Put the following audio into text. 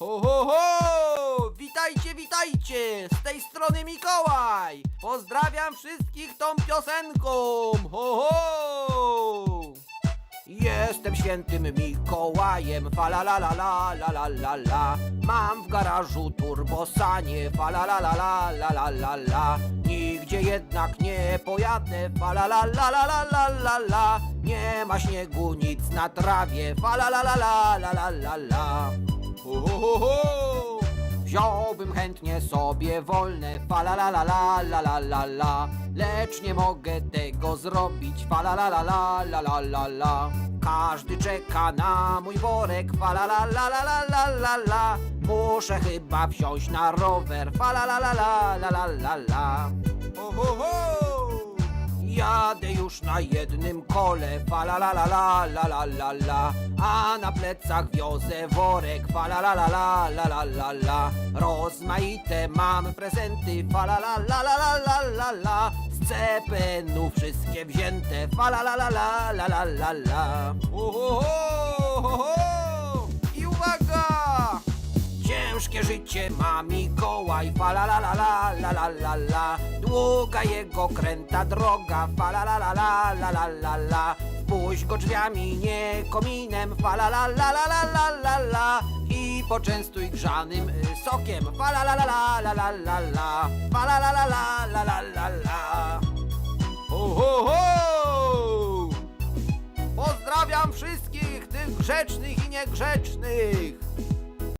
Ho, ho, ho! Witajcie, witajcie! Z tej strony Mikołaj! Pozdrawiam wszystkich tą piosenką! Ho, ho! Jestem świętym Mikołajem, fa la la la la la la la Mam w garażu turbosanie, fa la la la la la la la Nigdzie jednak nie pojadę, fa la la la la la la la la Nie ma śniegu, nic na trawie, fa la la la la la la la la! Wziąłbym chętnie sobie wolne, fa la la la la la la la la Lecz nie mogę tego zrobić, fa la la la la la la la la Każdy czeka na mój worek, fa la la la la la la la la Muszę chyba wsiąść na rower, fa la la la la la la la la już na jednym kole, fa la la la la la la la la A na plecach wiozę worek, fa la la la la la la la la Rozmaite mam prezenty, fa la la la la la la la la Z CPN-u wszystkie wzięte, fa la la la la la la la la! I uwaga! Ciężkie życie ma Mikołaj, fa la la la la la la la la Długa jego kręta droga, fa la la la la la la la la Puść go drzwiami, nie kominem, fa la la la la la la la la I poczęstuj grzanym y, sokiem, fa la la la la la la la la Fa la la la la la la la la Ho ho ho! Pozdrawiam wszystkich tych grzecznych i niegrzecznych